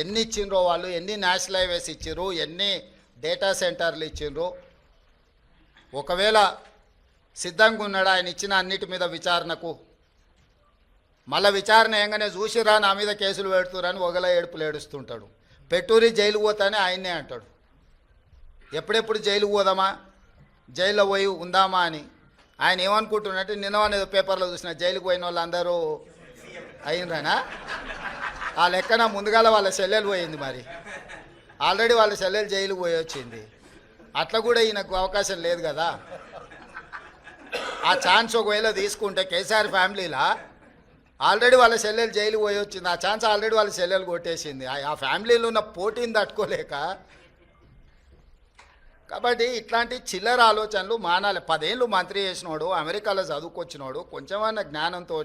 ఎన్ని ఇచ్చిండ్రో వాళ్ళు ఎన్ని నేషనల్ హైవేస్ ఇచ్చిర్రు ఎన్ని డేటా సెంటర్లు ఇచ్చిండ్రు ఒకవేళ సిద్ధంగా ఉన్నాడు ఆయన ఇచ్చిన అన్నిటి మీద విచారణకు? మళ్ళీ విచారణ ఏంగానే చూసిరా నా మీద కేసులు పెడుతురని ఒకలా ఏడుపులు ఏడుస్తుంటాడు. పెట్టూరి జైలు పోతానే ఆయన్నే అంటాడు. ఎప్పుడెప్పుడు జైలు పోదామా? జైల్లో పోయి ఉందామా అని. ఆయన ఏమనుకుంటున్నట్టు నిన్న అనేది పేపర్లో చూసిన జైలుకు పోయిన వాళ్ళందరూ అయిండ్రనా ఆ లెక్కన ముందుగాల వాళ్ళ సెల్లెలు పోయింది మరి. ఆల్రెడీ వాళ్ళ సెల్లెలు జైలు పోయి వచ్చింది. అట్లా కూడా ఈయనకు అవకాశం లేదు కదా. ఆ ఛాన్స్ ఒకవేళ తీసుకుంటే కేసీఆర్ ఫ్యామిలీలా ఆల్రెడీ వాళ్ళ సెల్లెలు జైలు పోయి వచ్చింది. ఆ ఛాన్స్ ఆల్రెడీ వాళ్ళ సెల్లెలు కొట్టేసింది. ఆ- ఫ్యామిలీలో ఉన్న పోటీని తట్టుకోలేక కాబట్టి ఇట్లాంటి చిల్లర ఆలోచనలు మానాలి. పదేళ్ళు మంత్రి చేసినోడు అమెరికాలో చదువుకొచ్చినోడు కొంచెమన్న జ్ఞానంతో